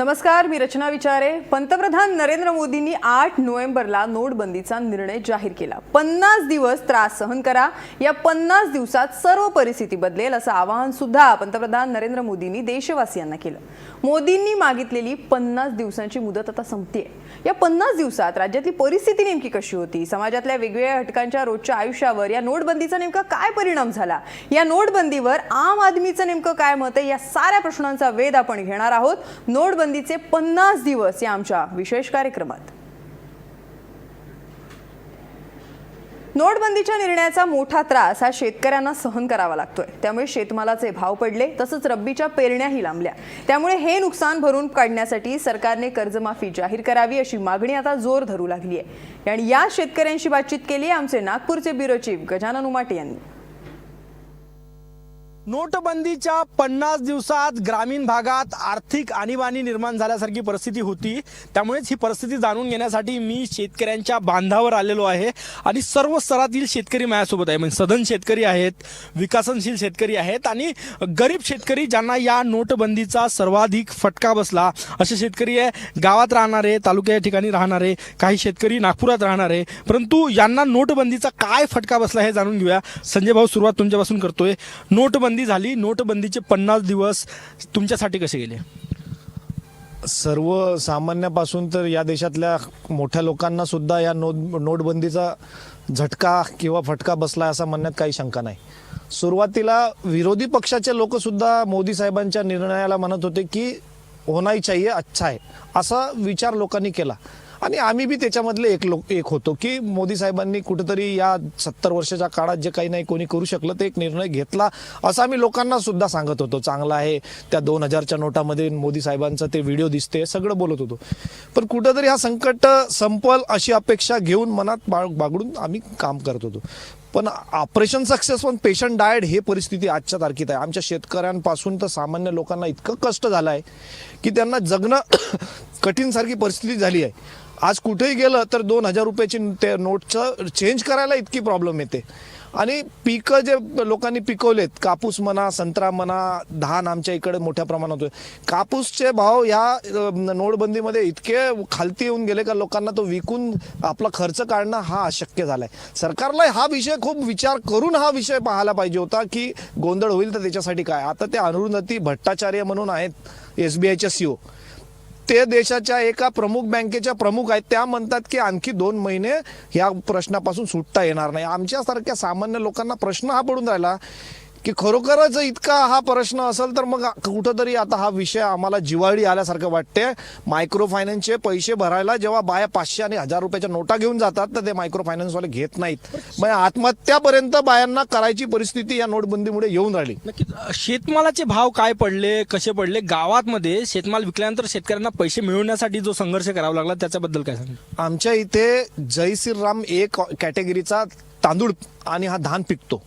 नमस्कार मी रचना विचारे. पंतप्रधान नरेंद्र मोदींनी आठ नोव्हेंबरला नोटबंदीचा निर्णय जाहीर केला. पन्नास दिवस त्रास सहन करा. या पन्नास दिवसात सर्व परिस्थिती बदलेल असं आवाहन सुद्धा पंतप्रधान नरेंद्र मोदींनी देशवासियांना केलं. मोदींनी मागितलेली पन्नास दिवसांची मुदत आता संपते या पन्नास दिवसात राज्यातली परिस्थिती नेमकी कशी होती? समाजातल्या वेगवेगळ्या घटकांच्या रोजच्या आयुष्यावर या नोटबंदीचा नेमका काय परिणाम झाला? या नोटबंदीवर आम आदमीचं नेमकं काय मत आहे? या साऱ्या प्रश्नांचा वेध आपण घेणार आहोत. नोटबंदी नोटबंदीचे पन्नास दिवस या आमच्या विशेष कार्यक्रमात. नोटबंदीच्या निर्णयाचा मोठा त्रास हा शेतकऱ्यांना सहन करावा लागतोय. त्यामुळे शेतमालाचे भाव पडले तसंच रब्बीच्या पेरण्याही लांबल्या. त्यामुळे हे नुकसान भरून काढण्यासाठी सरकारने कर्जमाफी जाहीर करावी अशी मागणी आता जोर धरू लागली आहे आणि या शेतकऱ्यांशी बातचीत केली आमचे नागपूरचे ब्युरो चीफ गजानन उमाटे यांनी. नोटबंदीच्या पन्नास दिवसात ग्रामीण भागात आर्थिक आणीबाणी निर्माण झाल्यासारखी परिस्थिती होती. त्यामुळेच ही परिस्थिती जाणून घेण्यासाठी मी शेतकऱ्यांच्या बांधावर आलेलो आहे आणि सर्व स्तरातील शेतकरी माझ्यासोबत आहे. म्हणजे सधन शेतकरी आहेत विकसनशील शेतकरी आहेत आणि गरीब शेतकरी ज्यांना या नोटबंदीचा सर्वाधिक फटका बसला. असे शेतकरी आहे गावात राहणारे तालुक्या ठिकाणी राहणारे काही शेतकरी नागपुरात राहणारे. परंतु यांना नोटबंदीचा काय फटका बसला हे जाणून घेऊया. संजय भाऊ सुरुवात तुमच्यापासून करतोय. नोटबंदी झाली. नोटबंदीचे पन्नास दिवस तुमच्यासाठी कसे गेले? सर्वसामान्यापासून तर या देशातल्या मोठ्या लोकांना सुद्धा या नोट नोटबंदीचा झटका किंवा फटका बसला असं म्हणण्यात काही शंका नाही. सुरुवातीला विरोधी पक्षाचे लोक सुद्धा मोदी साहेबांच्या निर्णयाला म्हणत होते की होना चाहिये चाहिए अच्छा आहे असा विचार लोकांनी केला. आणि आम्ही बी त्याच्यामधले एक लोक एक होतो की मोदी साहेबांनी कुठेतरी या सत्तर वर्षाच्या काळात जे काही नाही कोणी करू शकलं ते एक निर्णय घेतला असं आम्ही लोकांना सुद्धा सांगत होतो. चांगला आहे त्या दोन हजारच्या नोटामध्ये मोदी साहेबांचा ते व्हिडिओ दिसते सगळं बोलत होतो. पण कुठंतरी हा संकट संपल अशी अपेक्षा घेऊन मनात बाळ बागडून आम्ही काम करत होतो. पण ऑपरेशन सक्सेस पण पेशंट डायड हे परिस्थिती आजच्या तारखेत आहे. आमच्या शेतकऱ्यांपासून तर सामान्य लोकांना इतकं कष्ट झालं आहे की त्यांना जगणं कठीणसारखी परिस्थिती झाली आहे. आज कुठेही गेलं तर दोन हजार रुपयाची ते नोटचं चेंज करायला इतकी प्रॉब्लेम येते. आणि पिकं जे लोकांनी पिकवलेत कापूस म्हणा संत्रा म्हणा धान आमच्या इकडे मोठ्या प्रमाणात होते. कापूसचे भाव ह्या नोटबंदीमध्ये इतके खालती येऊन गेले का लोकांना तो विकून आपला खर्च काढणं हा अशक्य झालाय. सरकारला हा विषय खूप विचार करून हा विषय पाहायला पाहिजे होता की गोंधळ होईल तर त्याच्यासाठी काय? आता ते अरुंधती भट्टाचार्य म्हणून आहेत एस बी आयच्या सीओ ते देशाच्या एका प्रमुख बँकेच्या प्रमुख आहेत. त्या म्हणतात की आणखी दोन महिने या प्रश्नापासून सुटता येणार नाही. आमच्यासारख्या सामान्य लोकांना प्रश्न हा पडून राहिला की खरोखरच इतका हा प्रश्न असेल तर मग कुठंतरी आता हा विषय आम्हाला जिवाळी आल्यासारखं वाटते. मायक्रो फायनान्सचे पैसे भरायला जेव्हा बाया पाचशे आणि हजार रुपयाच्या नोटा घेऊन जातात तर ते मायक्रो फायनान्सवाले घेत नाहीत. मग आत्महत्यापर्यंत बायांना करायची परिस्थिती या नोटबंदीमुळे येऊन राहिली. नक्कीच. शेतमालाचे भाव काय पडले कसे पडले? गावातमध्ये शेतमाल विकल्यानंतर शेतकऱ्यांना पैसे मिळवण्यासाठी जो संघर्ष करावा लागला त्याच्याबद्दल काय सांगा आमच्या इथे जय श्रीराम एक कॅटेगरीचा तांदूळ आणि हा धान पिकतो.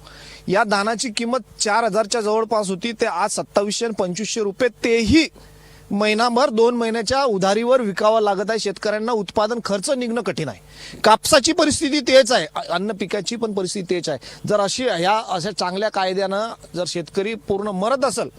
या धानाची किंमत चार हजारच्या जवळपास होती. ते आज सत्तावीसशे आणि पंचवीसशे रुपये. तेही महिनाभर दोन महिन्याच्या उधारीवर विकावं लागत आहे. शेतकऱ्यांना उत्पादन खर्च निघणं कठीण आहे. कापसाची परिस्थिती तेच आहे. अन्न पिकाची पण परिस्थिती तेच आहे. जर अशी ह्या अशा चांगल्या कायद्यानं जर शेतकरी पूर्ण मरत असेल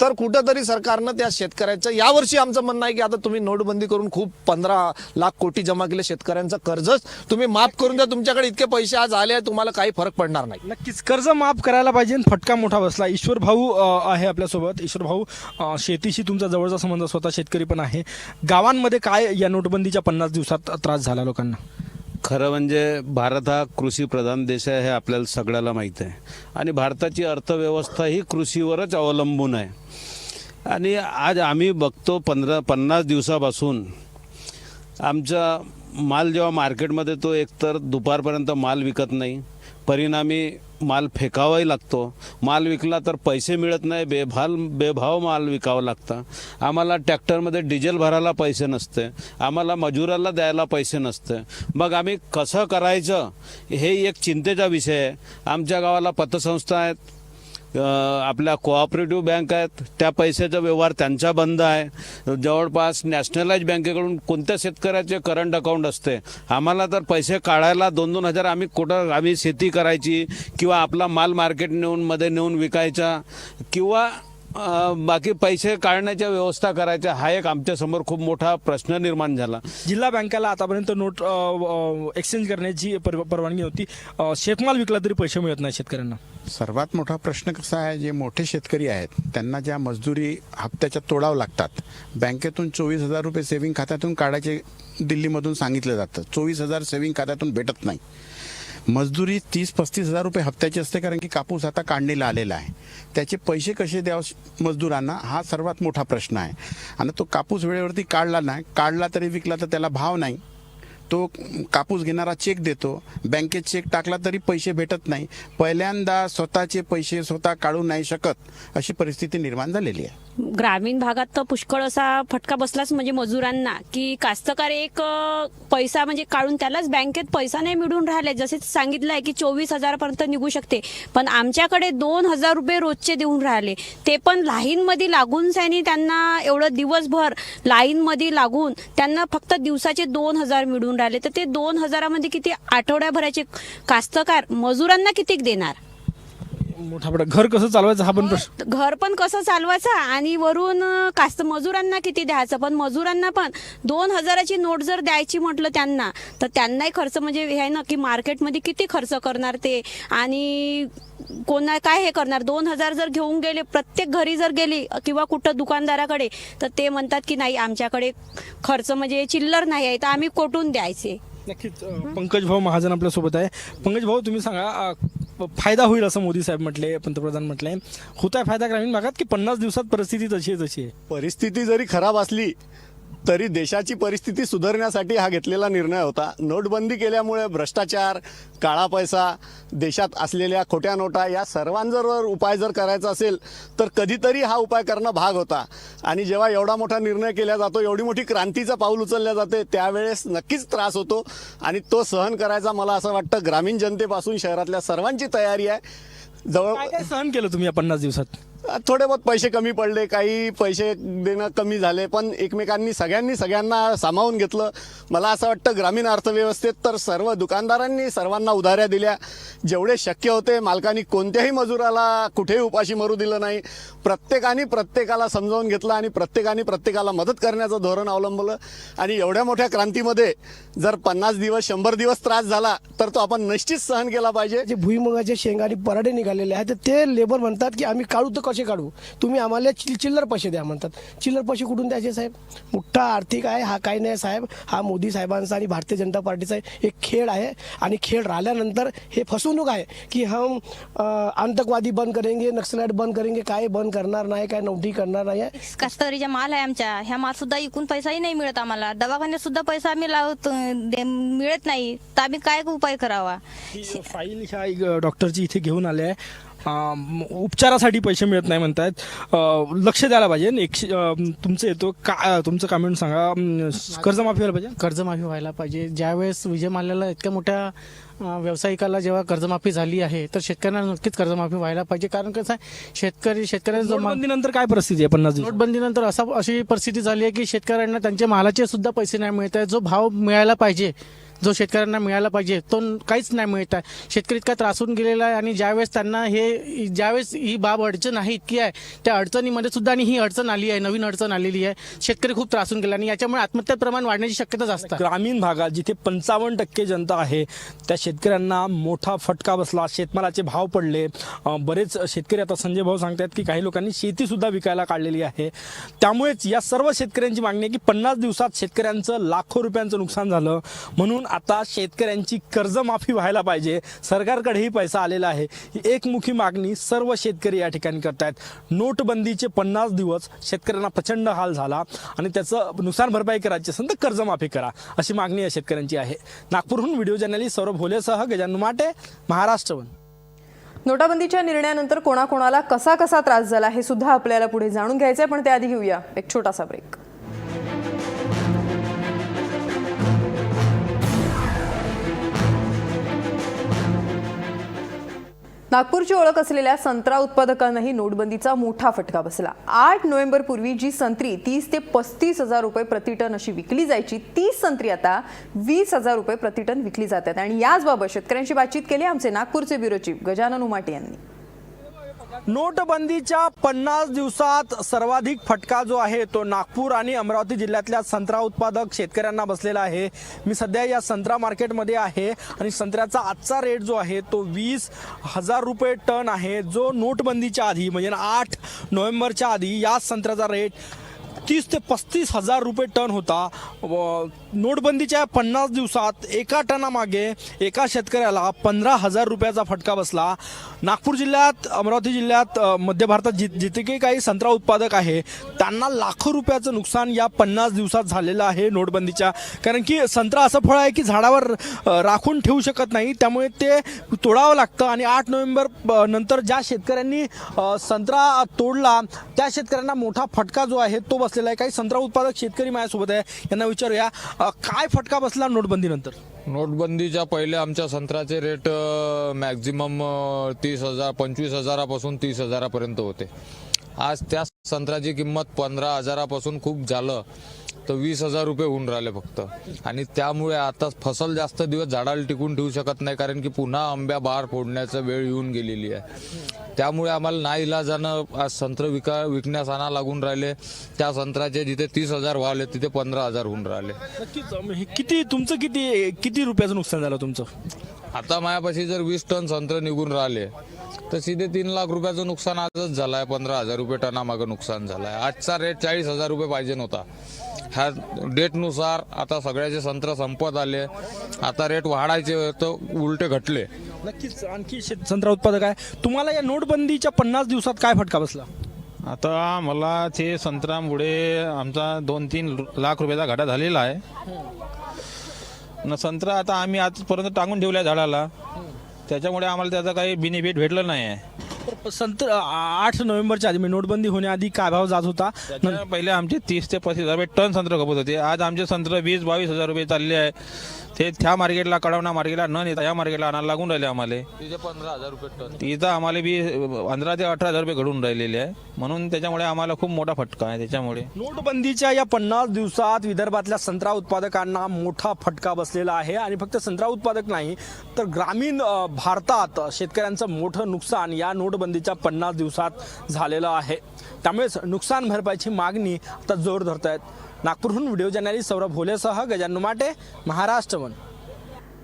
तर कुठंतरी सरकारनं त्या शेतकऱ्याचं यावर्षी आमचं म्हणणं आहे की आता तुम्ही नोटबंदी करून खूप पंधरा लाख कोटी जमा केले शेतकऱ्यांचं कर्जच. तुम्ही माफ करून द्या तुमच्याकडे इतके पैसे आज आले आहे, तुम्हाला काही फरक पडणार नाही. नक्कीच कर्ज माफ करायला पाहिजे फटका मोठा बसला. ईश्वर भाऊ आहे आपल्यासोबत. ईश्वर भाऊ शेतीशी तुमचा जवळचा संबंध स्वतः शेतकरी पण आहे. गावांमध्ये काय या नोटबंदीच्या पन्नास दिवसात त्रास झाला लोकांना? खरं म्हणजे भारत हा कृषी प्रधान देश आहे हे आपल्याला सगळ्याला माहीत आहे. आणि भारताची अर्थव्यवस्था ही कृषीवरच अवलंबून आहे. आणि आज आम्ही बघतो पंधरा पन्नास दिवसापासून आमचा माल जेव्हा मार्केटमध्ये तो एकतर दुपारपर्यंत माल विकत नाही परिणामी माल फेकावाही लागतो. माल विकला तर पैसे मिळत नाही बेभाल बेभाव माल विकावं लागता. आम्हाला ट्रॅक्टरमध्ये डिझेल भरायला पैसे नसते. आम्हाला मजुराला द्यायला पैसे नसते. मग आम्ही कसं करायचं? हे एक चिंतेचा विषय आहे. आमच्या गावाला पतसंस्था आहेत. आपल्या कोऑपरेटिव्ह बँक आहेत. त्या पैशाचा व्यवहार त्यांचा बंद आहे. जवळपास नॅशनलाइज बँकेकडून कोणत्या शेतकऱ्याचे करंट अकाउंट असते? आम्हाला तर पैसे काढायला दोन दोन हजार आम्ही कुठं आम्ही शेती करायची किंवा आपला माल मार्केट नेऊन मध्ये नेऊन विकायचा किंवा बाकी पैसे काढण्याच्या व्यवस्था करायच्या हा एक आमच्यासमोर खूप मोठा प्रश्न निर्माण झाला. जिल्हा बँकेला आतापर्यंत नोट एक्सचेंज करण्याची पर- परवानगी होती शेतमाल विकला तरी पैसे मिळत नाही शेतकऱ्यांना. सर्वात मोठा प्रश्न कसा आहे जे मोठे शेतकरी आहेत त्यांना ज्या मजदुरी हप्त्याच्या तोडावं लागतात बँकेतून चोवीस हजार रुपये सेव्हिंग खात्यातून काढायचे दिल्लीमधून सांगितलं जातं. चोवीस हजार सेव्हिंग खात्यातून भेटत नाही. मजदुरी तीस पस्तीस हजार रुपये हप्त्याची असते कारण की कापूस आता काढणीला आलेला आहे. त्याचे पैसे कसे द्यावं मजदुरांना? हा सर्वात मोठा प्रश्न आहे. आणि तो कापूस वेळेवरती काढला नाही काढला तरी विकला तर त्याला भाव नाही. तो कापूस घेणारा चेक देतो बँकेत चेक टाकला तरी पैसे भेटत नाही. पहिल्यांदा स्वतःचे पैसे स्वतः काढू नाही शकत अशी परिस्थिती निर्माण झालेली आहे. ग्रामीण भागात तर पुष्कळ असा फटका बसलाच म्हणजे मजुरांना की कास्तकार एक पैसा म्हणजे काढून त्यालाच बँकेत पैसा नाही मिळून राहिले. जसे सांगितलं आहे की चोवीस हजारापर्यंत निघू शकते. पण आमच्याकडे दोन हजार रुपये रोजचे देऊन राहिले. ते पण लाईनमध्ये लागून सैनी त्यांना एवढं दिवसभर लाईनमध्ये लागून त्यांना फक्त दिवसाचे दोन हजार मिळून राहिले. तर ते दोन हजारामध्ये किती आठवड्याभराचे कास्तकार मजुरांना किती देणार? मोठा प्रश्न घर कसं चालवायचं हा पण प्रश्न. घर पण कसं चालवायचं आणि वरून अं, कास्त मजुरांना किती द्यायचं? पण मजुरांना पण दोन हजाराची नोट जर द्यायची म्हटलं त्यांना तर त्यांनाही खर्च म्हणजे हे आहे ना की मार्केटमध्ये किती खर्च करणार ते? आणि कोणा काय हे करणार? दोन हजार जर घेऊन गेले प्रत्येक घरी जर गेली किंवा कुठं दुकानदाराकडे तर ते म्हणतात की नाही आमच्याकडे खर्च म्हणजे चिल्लर नाही आहे तर आम्ही कोठून द्यायचे. नक्कीच अ, पंकज भाऊ महाजन आपल्यासोबत आहे. पंकज भाऊ तुम्ही सांगा अ, फायदा होईल असं मोदी साहेब म्हटले पंतप्रधान म्हटले. होत आहे फायदा ग्रामीण भागात की पन्नास दिवसात परिस्थिती तशी आहे तशी आहे? परिस्थिती जरी खराब असली तरी देशाची परिस्थिती सुधारण्यासाठी हा घेतलेला निर्णय होता. नोटबंदी केल्यामुळे भ्रष्टाचार काळा पैसा देशात असलेल्या खोट्या नोटा या सर्वांजवर उपाय जर करायचा असेल तर कधीतरी हा उपाय करणं भाग होता. आणि जेव्हा एवढा मोठा निर्णय केला जातो एवढी मोठी क्रांतीचं पाऊल उचलल्या जाते त्यावेळेस नक्कीच त्रास होतो. आणि तो सहन करायचा मला असं वाटतं. ग्रामीण जनतेपासून शहरातल्या सर्वांची तयारी आहे. जवळ काय काय सहन केलं तुम्ही या पन्नास दिवसात? थोडे बहुत पैसे कमी पडले काही पैसे देणं कमी झाले पण एकमेकांनी सगळ्यांनी सगळ्यांना सामावून घेतलं. मला असं वाटतं ग्रामीण अर्थव्यवस्थेत तर सर्व दुकानदारांनी सर्वांना उधाऱ्या दिल्या. जेवढे शक्य होते मालकांनी कोणत्याही मजुराला कुठेही उपाशी मरू दिलं नाही. प्रत्येकाने प्रत्येकाला समजावून घेतलं आणि प्रत्येकाने प्रत्येकाला मदत करण्याचं धोरण अवलंबलं. आणि एवढ्या मोठ्या क्रांतीमध्ये जर पन्नास दिवस शंभर दिवस त्रास झाला तर तो आपण निश्चित सहन केला पाहिजे. जे भुईमुगाचे शेंग आणि पराठे निघालेले आहेत. तर ते लेबर म्हणतात की आम्ही काढू तर कसे काढू? तुम्ही आम्हाला चिल चिल्लर पैसे द्या म्हणतात. चिल्लर पैसे कुठून द्यायचे साहेब? मोठा आर्थिक आहे हा काही नाही साहेब. हा मोदी साहेबांचा आणि भारतीय जनता पार्टीचा एक खेळ आहे. आणि खेळ राहिल्यानंतर हे फसवणूक आहे की हम आतंकवादी बंद करेंगे नक्सलाइट बंद करेंगे काय बंद करणार नाही काय नोटी करणार नाही आहे. कास्तकारीचा माल आहे आमच्या. ह्या माल सुद्धा इकून पैसाही नाही मिळत आम्हाला. दवाखान्यात सुद्धा पैसा आम्ही लावत दे- मिळत नाही. तर आम्ही काय उपाय करावा? फाईल ह्या डॉक्टरची इथे घेऊन आले आहे. उपचारासाठी पैसे मिळत नाही म्हणतायत. अ, लक्ष द्यायला पाहिजे. एकशे अ, तुमचं येतो का तुमचं कमेंट सांगा. कर्जमाफी व्हायला पाहिजे? कर्जमाफी व्हायला पाहिजे. ज्यावेळेस विजय माल्याला इतक्या मोठ्या अ, व्यावसायिकाला जेव्हा कर्जमाफी झाली आहे तर शेतकऱ्यांना नक्कीच कर्जमाफी व्हायला पाहिजे. कारण कसं आहे शेतकरी शेतकऱ्यांचा जो माल नोटबंदीनंतर काय परिस्थिती आहे पन्नास दिवस नोटबंदीनंतर असा अशी परिस्थिती झाली आहे की शेतकऱ्यांना त्यांच्या मालाचे सुद्धा पैसे नाही मिळत आहे जो भाव मिळायला पाहिजे जो शेतकऱ्यांना मिळायला पाहिजे तो काहीच नाही मिळत आहे. शेतकरी इतका त्रासून गेलेला आहे आणि ज्यावेळेस त्यांना हे ज्यावेळेस ही बाब अडचण आहे इतकी आहे त्या अडचणीमध्ये सुद्धा आणि ही अडचण आली आहे नवीन अडचण आलेली आहे. शेतकरी खूप त्रासून गेला आणि याच्यामुळे आत्महत्या प्रमाण वाढण्याची शक्यता जास्त ग्रामीण भागात जिथे पंचावन्न टक्के जनता आहे त्या शेतकऱ्यांना मोठा फटका बसला शेतमालाचे भाव पडले. बरेच शेतकरी आता संजय भाऊ सांगतात की काही लोकांनी शेती सुद्धा विकायला काढलेली आहे. त्यामुळेच या सर्व शेतकऱ्यांची मागणी आहे की पन्नास दिवसात शेतकऱ्यांचं लाखो रुपयांचं नुकसान झालं. म्हणून आता शेतकऱ्यांची कर्जमाफी व्हायला पाहिजे. सरकारकडेही पैसा आलेला आहे. ही एकमुखी मागणी सर्व शेतकरी या ठिकाणी करतायत. नोटबंदीचे पन्नास दिवस शेतकऱ्यांना प्रचंड हाल झाला आणि त्याचं नुकसान भरपाई करायची असेल तर कर्जमाफी करा अशी मागणी या शेतकऱ्यांची आहे. नागपूरहून व्हिडिओ जर्नलिस्ट सौरभ भोलेसह गजानन माटे महाराष्ट्रवन नोटाबंदीच्या निर्णयानंतर कोणाकोणाला कसा कसा त्रास झाला हे सुद्धा आपल्याला पुढे जाणून घ्यायचंय पण त्याआधी घेऊया एक छोटासा ब्रेक नागपूरची ओळख असलेल्या संत्रा उत्पादकांनाही नोटबंदीचा मोठा फटका बसला. आठ नोव्हेंबर पूर्वी जी संत्री तीस ते पस्तीस हजार रुपये प्रतिटन अशी विकली जायची तीच संत्री आता वीस हजार रुपये प्रतिटन विकली जातात. आणि याचबाबत शेतकऱ्यांशी बातचीत केली आमचे नागपूरचे ब्युरो चीफ गजानन उमाटे यांनी. नोटबंदीच्या पन्नास दिवसात सर्वाधिक फटका जो आहे तो नागपूर आणि अमरावती जिल्ह्यातल्या संत्रा उत्पादक शेतकऱ्यांना बसलेला आहे. मी सध्या या संत्रा मार्केटमध्ये आहे आणि संत्र्याचा आजचा रेट जो आहे तो वीस हजार रुपये टन आहे. जो नोटबंदीच्या आधी म्हणजे आठ नोव्हेंबरच्या आधी या संत्र्याचा रेट तीस ते पस्तीस हजार रुपये टन होता. व नोटबंदीच्या पन्नास दिवसात एका टनामागे एका शेतकऱ्याला पंधरा हजार रुपयाचा फटका बसला. नागपूर जिल्ह्यात अमरावती जिल्ह्यात मध्य भारतात जि जिथे काही काही संत्रा उत्पादक आहे त्यांना लाखो रुपयाचं नुकसान या पन्नास दिवसात झालेलं आहे नोटबंदीच्या. कारण की संत्रा असं फळ आहे की झाडावर राखून ठेवू शकत नाही. त्यामुळे ते तोडावं लागतं आणि आठ नोव्हेंबर नंतर ज्या शेतकऱ्यांनी संत्रा तोडला त्या शेतकऱ्यांना मोठा फटका जो आहे तो बसलेला आहे. काही संत्रा उत्पादक शेतकरी माझ्यासोबत आहे यांना विचारूया. काय फटका बसला नोटबंदीनंतर? नोटबंदीच्या पहिले आमच्या संत्र्याचे रेट मॅक्झिमम तीस हजार पंचवीस हजारापासून तीस हजारापर्यंत होते. आज त्या संत्र्याची किंमत पंधरा हजारापासून खूप झालं. तर वीस हजार रुपये होऊन राहिले फक्त. आणि त्यामुळे आता फसल जास्त दिवस झाडाला टिकून ठेवू शकत नाही कारण की पुन्हा आंब्या बाहेर फोडण्याचा वेळ येऊन गेलेली आहे. त्यामुळे आम्हाला नाईलाजानं आज संत्र विका विकण्यास आणा लागून राहिले. त्या संत्र्याचे जिथे तीस हजार व्हावले तिथे पंधरा हजार होऊन राहिले. किती तुमचं किती किती रुपयाचं नुकसान झालं तुमचं? आता मायापाशी जर वीस टन संत्र निघून राहिले तर सीधे तीन लाख रुपयाचं नुकसान आजच झालंय पंधरा हजार रुपये टनामागं नुकसान झालंय. आजचा रेट चाळीस हजार रुपये पाहिजे नव्हता. ह्या डेटनुसार आता सगळ्याचे संत्र संपत आले. आता रेट वाढायचे तर उलटे घटले. नक्कीच आणखी शेत संत्रा उत्पादक आहे. तुम्हाला या नोटबंदीच्या पन्नास दिवसात काय फटका बसला? आता मला ते संत्रामुळे आमचा दोन तीन लाख रुपयाचा घाटा झालेला आहे. न संत्रा आता आम्ही आजपर्यंत टांगून ठेवल्या झाडाला. त्याच्यामुळे आम्हाला त्याचा काही बेनिफिट भेटलं नाही आहे संत आठ नोव्हेंबरच्या आधी म्हणजे नोटबंदी होण्याआधी काय भाव जात होता? त्याच्या पहिले आमचे तीस ते पस्तीस हजार रुपये टन संत्र खपत होते. आज आमचे संत्र वीस बावीस हजार रुपये चालले आहे. ते त्या मार्केटला कळवणा मार्केटला न नेता या मार्केटला आणायला लागून राहिले आम्हाला. तिथे पंधरा हजार रुपये टन. तिथं आम्हाला बी पंधरा ते अठरा हजार रुपये घडून राहिलेले आहे. म्हणून त्याच्यामुळे आम्हाला खूप मोठा फटका आहे त्याच्यामुळे. नोटबंदीच्या या पन्नास दिवसात विदर्भातल्या संत्रा उत्पादकांना मोठा फटका बसलेला आहे. आणि फक्त संत्रा उत्पादक नाही तर ग्रामीण अ, भारतात शेतकऱ्यांचं मोठं नुकसान या नोटबंदीच्या पन्नास दिवसात झालेलं आहे. त्यामुळेच नुकसान भरपाईची मागणी आता जोर धरत आहेत नागपूरहून व्हिडिओ जर्नलिस्ट सौरभ भोलेसह गजानन माटे महाराष्ट्र वन.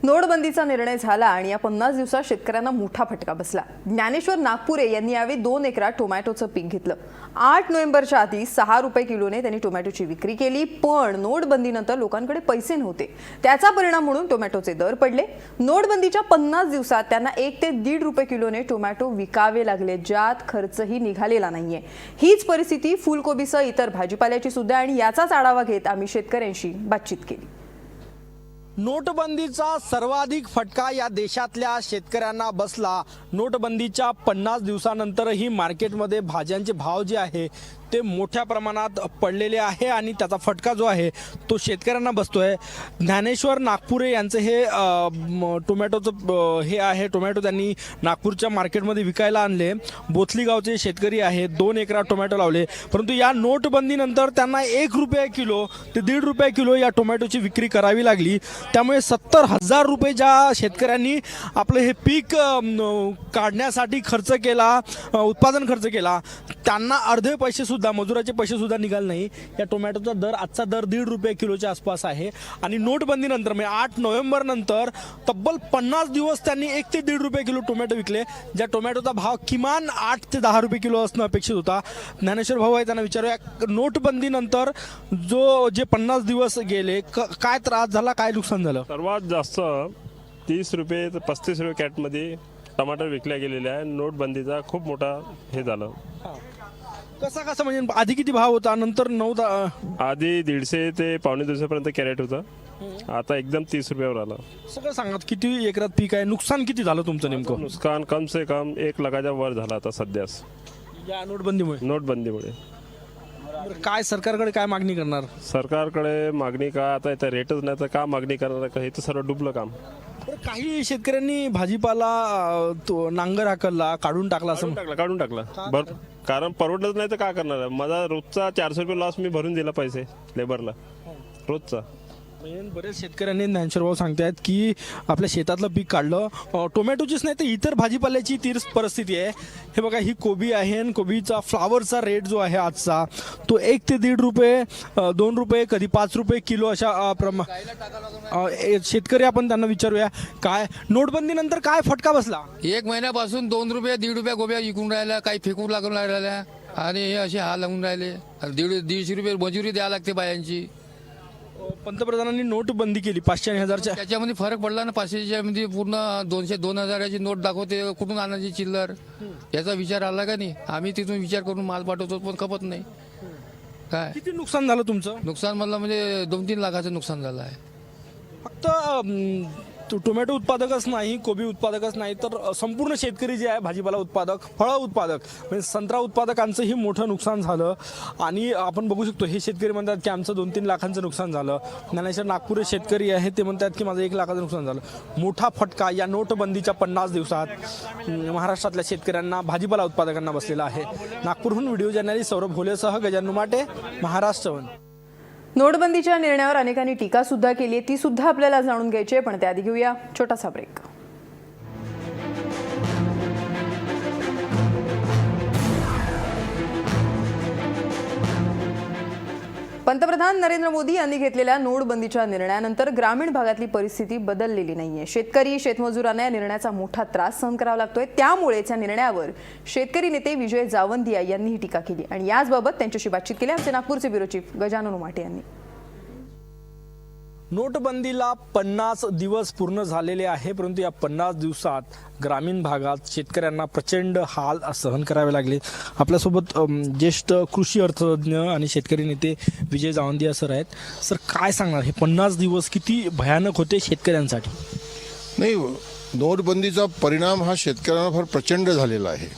नोटबंदीचा निर्णय झाला आणि या पन्नास दिवसात शेतकऱ्यांना मोठा फटका बसला. ज्ञानेश्वर नागपुरे यांनी यावेळी दोन एकरात टोमॅटोचं पीक घेतलं. आठ नोव्हेंबरच्या आधी सहा रुपये किलोने त्यांनी टोमॅटोची विक्री केली पण नोटबंदीनंतर लोकांकडे पैसे नव्हते. त्याचा परिणाम म्हणून टोमॅटोचे दर पडले. नोटबंदीच्या पन्नास दिवसात त्यांना एक ते दीड रुपये किलोने टोमॅटो विकावे लागले ज्यात खर्चही निघालेला नाहीये. हीच परिस्थिती फुलकोबीसह इतर भाजीपाल्याची सुद्धा आणि याचाच आढावा घेत आम्ही शेतकऱ्यांशी बातचीत केली. नोटबंदीचा सर्वाधिक फटका या देशातल्या शेतकऱ्यांना बसला. नोटबंदीच्या पन्नास दिवसानंतरही मार्केटमध्ये भाज्यांचे भाव जे आहे ते मोठ्या प्रमाणात पडलेले आहे आणि त्याचा फटका जो आहे तो शेतकऱ्यांना बसतोय. ज्ञानेश्वर नागपुरे यांचं हे टोमॅटोचं हे आहे. टोमॅटो त्यांनी नागपूरच्या मार्केटमध्ये विकायला आणले. बोथली गावचे शेतकरी आहेत दोन एकरा टोमॅटो लावले. परंतु या नोटबंदीनंतर त्यांना एक रुपये किलो ते दीड रुपये किलो या टोमॅटोची विक्री करावी लागली. त्यामुळे सत्तर हजार रुपये ज्या शेतकऱ्यांनी आपलं हे पीक काढण्यासाठी खर्च केला उत्पादन खर्च केला त्यांना अर्धे पैसे सुद्धा मजुराचे पैसे सुद्धा निघाले नाही. या टोमॅटोचा दर आजचा दर दीड रुपये किलोच्या आसपास आहे. आणि नोटबंदीनंतर म्हणजे आठ नोव्हेंबर नंतर तब्बल पन्नास दिवस त्यांनी एक ते दीड रुपये किलो टोमॅटो विकले ज्या टोमॅटोचा भाव किमान आठ ते दहा रुपये किलो असणं अपेक्षित होता. ज्ञानेश्वर भाऊ आहे त्यांना विचारूया. नोटबंदीनंतर जो जे पन्नास दिवस गेले काय त्रास झाला काय नुकसान झालं? सर्वात जास्त तीस रुपये ते पस्तीस रुपये कॅटमध्ये टमाटर विकल्या गेलेले आहे नोटबंदीचा खूप मोठा हे झालं. कसा कसा म्हणजे आधी किती भाव होता? नंतर नऊ दा- आधी दीडशे ते पावणे दोनशेपर्यंत कॅरेट होतं. आता एकदम तीस रुपयावर आलं. सगळं सांगा किती एकरात पीक आहे? नुकसान किती झालं तुमचं नेमकं? नुकसान कम से कम एक लाखाच्या वर झालं आता सध्यास. या नोटबंदीमुळे? नोटबंदीमुळे. बरं, काय सरकारकडे काय मागणी करणार? सरकारकडे मागणी का? आता इथं रेटच नाही तर का मागणी करणार? का हे तर सर्व डुबलं काम. बरं, काही शेतकऱ्यांनी भाजीपाला अं, तो नांगर हाकलला काढून टाकला असं काढून टाकला काढून टाकला. बर? कारण परवडलंच नाही तर काय करणार? आहे माझा रोजचा चारशे रुपये लॉस मी भरून दिला पैसे लेबरला रोजचा. म्हणजे बरेच शेतकऱ्यांनी ज्ञानेश्वर सांगतायत की आपल्या शेतातलं पीक काढलं. अं, टोमॅटोचीच नाही तर इतर भाजीपाल्याची तीच परिस्थिती आहे. हे बघा ही कोबी आहे आणि कोबीचा फ्लावरचा रेट जो आहे आजचा तो एक ते दीड रुपये अं, दोन रुपये कधी पाच रुपये किलो अशा अं, प्रमा अं, ए- शेतकरी आपण त्यांना विचारूया. काय नोटबंदीनंतर काय फटका बसला? एक महिन्यापासून दोन रुपये दीड रुपये गोब्या विकून राहिल्या काही फेकून लागून राहिल्या. आणि हे असे हाल लागून राहिले. आणि दीड दीडशे रुपये मजुरी द्यावी लागते बायांची. पंतप्रधानांनी नोटबंदी केली पाचशे आणि हजारच्या. त्याच्यामध्ये फरक पडला ना पाचशेच्या मध्ये पूर्ण दोनशे दोन हजाराची नोट दाखवते कुठून आणायची चिल्लर? याचा विचार आला का नाही? आम्ही तिथून विचार करून माल पाठवतो पण खपत नाही. काय? किती नुकसान झालं तुमचं? नुकसान म्हणलं म्हणजे दोन तीन लाखाचं नुकसान झालं आहे. फक्त अं, तो- टोमॅटो उत्पादकच नाही कोबी उत्पादकच नाही तर संपूर्ण शेतकरी जे आहे भाजीपाला उत्पादक फळं उत्पादक म्हणजे संत्रा उत्पादकांचंही मोठं नुकसान झालं. आणि आपण बघू शकतो हे शेतकरी म्हणतात की आमचं दोन तीन लाखांचं नुकसान झालं. ज्ञानेश्वर नागपूर शेतकरी आहे ते म्हणतात की माझं एक लाखाचं नुकसान झालं. मोठा फटका या नोटबंदीच्या पन्नास दिवसात महाराष्ट्रातल्या शेतकऱ्यांना भाजीपाला उत्पादकांना बसलेला आहे. नागपूरहून व्हिडिओ जर्नलिस्ट सौरभ भोलेसह गजानन माटे नोटबंदीच्या निर्णयावर अनेकांनी टीका सुद्धा केली आहे ती सुद्धा आपल्याला जाणून घ्यायची आहे पण त्याआधी घेऊया छोटासा ब्रेक पंतप्रधान नरेंद्र मोदी यांनी घेतलेल्या नोटबंदीच्या निर्णयानंतर ग्रामीण भागातली परिस्थिती बदललेली नाहीये. शेतकरी शेतमजुरांना या निर्णयाचा मोठा त्रास सहन करावा लागतोय. त्यामुळेच या निर्णयावर शेतकरी नेते विजय जावंदिया यांनीही टीका केली. आणि याचबाबत त्यांच्याशी बातचीत केली. आमचे नागपूरचे ब्युरो चीफ गजानन उमाटे यांनी. नोटबंदीला पन्नास दिवस पूर्ण झालेले आहे परंतु या पन्नास दिवसात ग्रामीण भागात शेतकऱ्यांना प्रचंड हाल सहन करावे लागले. आपल्यासोबत ज्येष्ठ कृषी अर्थतज्ञ आणि शेतकरी नेते विजय जावंदिया सर आहेत. सर काय सांगणार? हे पन्नास दिवस किती भयानक होते शेतकऱ्यांसाठी? नाही नोटबंदीचा परिणाम हा शेतकऱ्यांना फार प्रचंड झालेला आहे.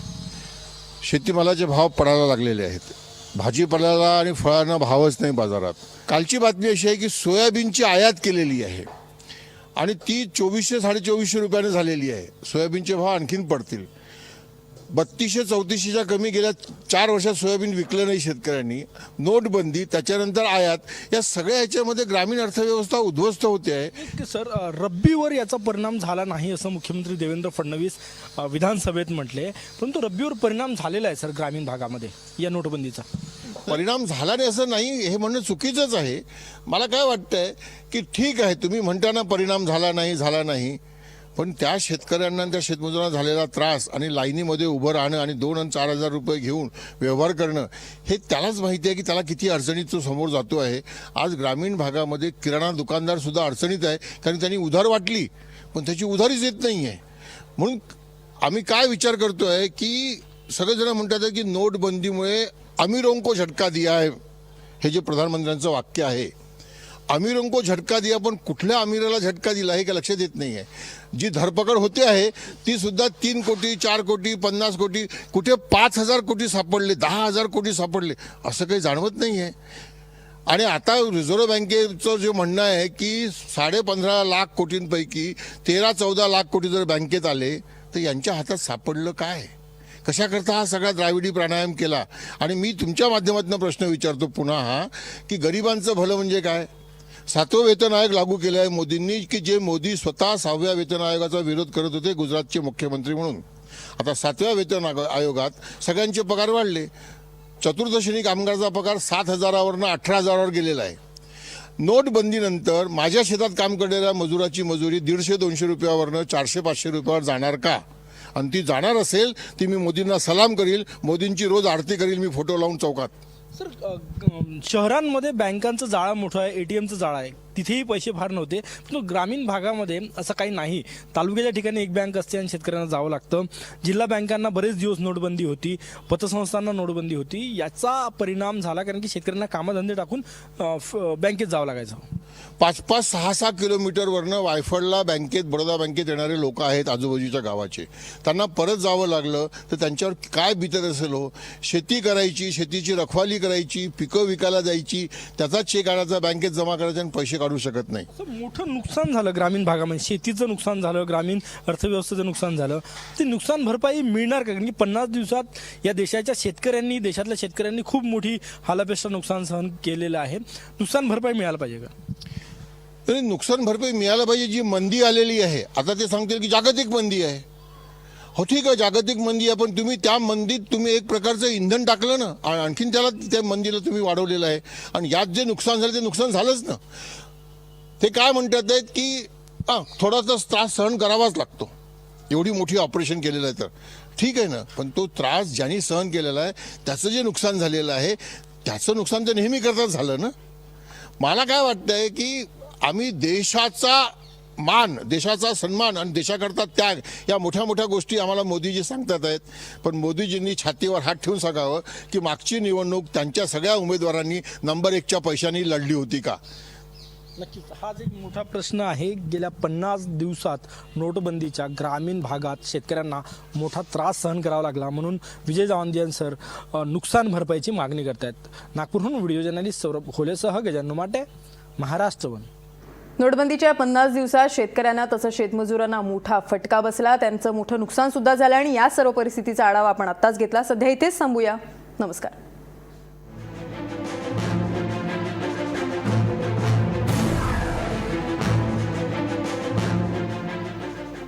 शेतीमालाचे भाव पडायला लागलेले आहेत. भाजीपाल्याला आणि फळांना भावच नाही बाजारात. कालची बातमी अशी आहे की सोयाबीनची आयात केलेली आहे. आणि ती चोवीसशे साडेचोवीसशे रुपयाने झालेली आहे. सोयाबीनचे भाव आणखीन पडतील. बत्तीसशे चौतीसशेच्या कमी गेल्या चार वर्षात सोयाबीन विकलं नाही शेतकऱ्यांनी. नोटबंदी त्याच्यानंतर आयात या सगळ्या ह्याच्यामध्ये ग्रामीण अर्थव्यवस्था उद्ध्वस्त होते आहे. सर रब्बीवर याचा परिणाम झाला नाही असं मुख्यमंत्री देवेंद्र फडणवीस विधानसभेत म्हटले. परंतु रब्बीवर परिणाम झालेला आहे सर ग्रामीण भागामध्ये या नोटबंदीचा. परिणाम झाला नाही असं नाही हे म्हणणं चुकीचंच आहे. मला काय वाटतंय की ठीक आहे तुम्ही म्हणताना परिणाम झाला नाही झाला नाही. पण त्या शेतकऱ्यांना त्या शेतमजुरांना झालेला त्रास आणि लाईनीमध्ये उभं राहणं आणि दोन आणि चार हजार रुपये घेऊन व्यवहार करणं हे त्यालाच माहिती आहे की त्याला किती अडचणीत तो समोर जातो आहे. आज ग्रामीण भागामध्ये किराणा दुकानदारसुद्धा अडचणीत आहे कारण त्यांनी उधार वाटली पण त्याची उधारीच येत नाही आहे म्हणून आम्ही काय विचार करतो आहे की सगळेजण म्हणतात की नोटबंदीमुळे अमीरोंको झटका दिया आहे हे जे प्रधानमंत्र्यांचं वाक्य आहे. अमीरों झटका दिया पण कुठल्या अमीराला झटका दिला हे काय लक्षात येत नाही आहे जी धरपकड होते आहे ती सुद्धा तीन कोटी चार कोटी पन्नास कोटी कुठे पाच हजार कोटी सापडले दहा हजार कोटी सापडले असं काही जाणवत नाही आहे आणि आता रिझर्व्ह बँकेचं जे म्हणणं आहे की साडे पंधरा लाख कोटींपैकी तेरा चौदा लाख कोटी जर बँकेत आले तर यांच्या हातात सापडलं काय? कशाकरता हा सगळा द्राविडी प्राणायाम केला? आणि मी तुमच्या माध्यमातून प्रश्न विचारतो पुन्हा हा की गरिबांचं भलं म्हणजे काय? सातवं वेतन आयोग लागू केले आहे मोदींनी की जे मोदी स्वतः सहाव्या वेतन आयोगाचा विरोध करत होते गुजरातचे मुख्यमंत्री म्हणून. आता सातव्या वेतन आग- आयोगात सगळ्यांचे पगार वाढले. चतुर्दशनी कामगारचा पगार सात हजारावरनं अठरा हजारावर गेलेला आहे. नोटबंदीनंतर माझ्या शेतात काम करणाऱ्या मजुराची मजुरी दीडशे दोनशे रुपयावरनं चारशे पाचशे रुपयावर जाणार का? आणि ती जाणार असेल ती मी मोदींना सलाम करील मोदींची रोज आरती करील मी फोटो लावून चौकात. सर शहरांमध्ये बँकांचं जाळं मोठं आहे एटीएमचं जाळं आहे. तिथेही पैसे फार नव्हते. पण ग्रामीण भागामध्ये असं काही नाही. तालुक्याच्या ठिकाणी एक बँक असते आणि शेतकऱ्यांना जावं लागतं. जिल्हा बँकांना बरेच दिवस नोटबंदी होती. पतसंस्थांना नोटबंदी होती. याचा परिणाम झाला कारण की शेतकऱ्यांना कामधंदे टाकून फ- बँकेत जावं लागायचं. पाच पाच सहा सहा किलोमीटरवरनं वायफळला बँकेत बडोदा बँकेत येणारे लोक आहेत आजूबाजूच्या गावाचे. त्यांना परत जावं लागलं तर त्यांच्यावर काय भीतर असेल हो? शेती करायची शेतीची रखवाली करायची पिकं विकायला जायची त्याचा चेक आणायचा बँकेत जमा करायचा आणि पैसे काढू शकत नाही. असं मोठं नुकसान झालं ग्रामीण भागामध्ये. शेतीचं नुकसान झालं ग्रामीण अर्थव्यवस्थेचं नुकसान झालं. ते नुकसान भरपाई मिळणार का? कारण की पन्नास दिवसात या देशाच्या शेतकऱ्यांनी देशातल्या शेतकऱ्यांनी खूप मोठी हालापेष्टा नुकसान सहन केलेलं आहे. नुकसान भरपाई मिळायला पाहिजे का? तरी नुकसान भरपाई मिळायला पाहिजे. जी मंदी आलेली आहे. आता ते सांगतील की जागतिक मंदी आहे. हो ठीक आहे. जागतिक मंदी आहे पण तुम्ही त्या मंदीत तुम्ही एक प्रकारचं इंधन टाकलं ना आ- आणखीन त्याला त्या मंदीला तुम्ही वाढवलेलं आहे. आणि यात जे नुकसान झालं ते नुकसान झालंच ना. ते काय म्हणतात आहेत की हां थोडासा त्रास सहन करावाच लागतो. एवढी मोठी ऑपरेशन केलेलं आहे तर. ठीक आहे ना पण तो त्रास ज्यांनी सहन केलेला आहे त्याचं जे नुकसान झालेलं आहे त्याचं नुकसान तर नेहमी करताच झालं ना. मला काय वाटतं आहे की आम्ही देशाचा मान देशाचा सन्मान आणि देशाकरता त्याग या मोठ्या मोठ्या गोष्टी आम्हाला मोदीजी सांगतात आहेत. पण मोदीजींनी छातीवर हात ठेवून सांगावं की मागची निवडणूक त्यांच्या सगळ्या उमेदवारांनी नंबर एकच्या पैशांनी लढली होती का? नक्कीच. हाच एक मोठा प्रश्न आहे गेल्या पन्नास दिवसात नोटबंदीच्या ग्रामीण भागात शेतकऱ्यांना मोठा त्रास सहन करावा लागला म्हणून विजय जावंदियन सर नुकसान भरपाईची मागणी करतायत. नागपूरहून व्हिडिओ जर्नलिस्ट सौरभ होलेसह गजानन माटे महाराष्ट्रवन नोटबंदीच्या पन्नास दिवसात शेतकऱ्यांना तसंच शेतमजुरांना मोठा फटका बसला. त्यांचं मोठं नुकसान सुद्धा झालं आणि या सर्व परिस्थितीचा आढावा आपण आत्ताच घेतला. सध्या इथेच थांबूया. नमस्कार.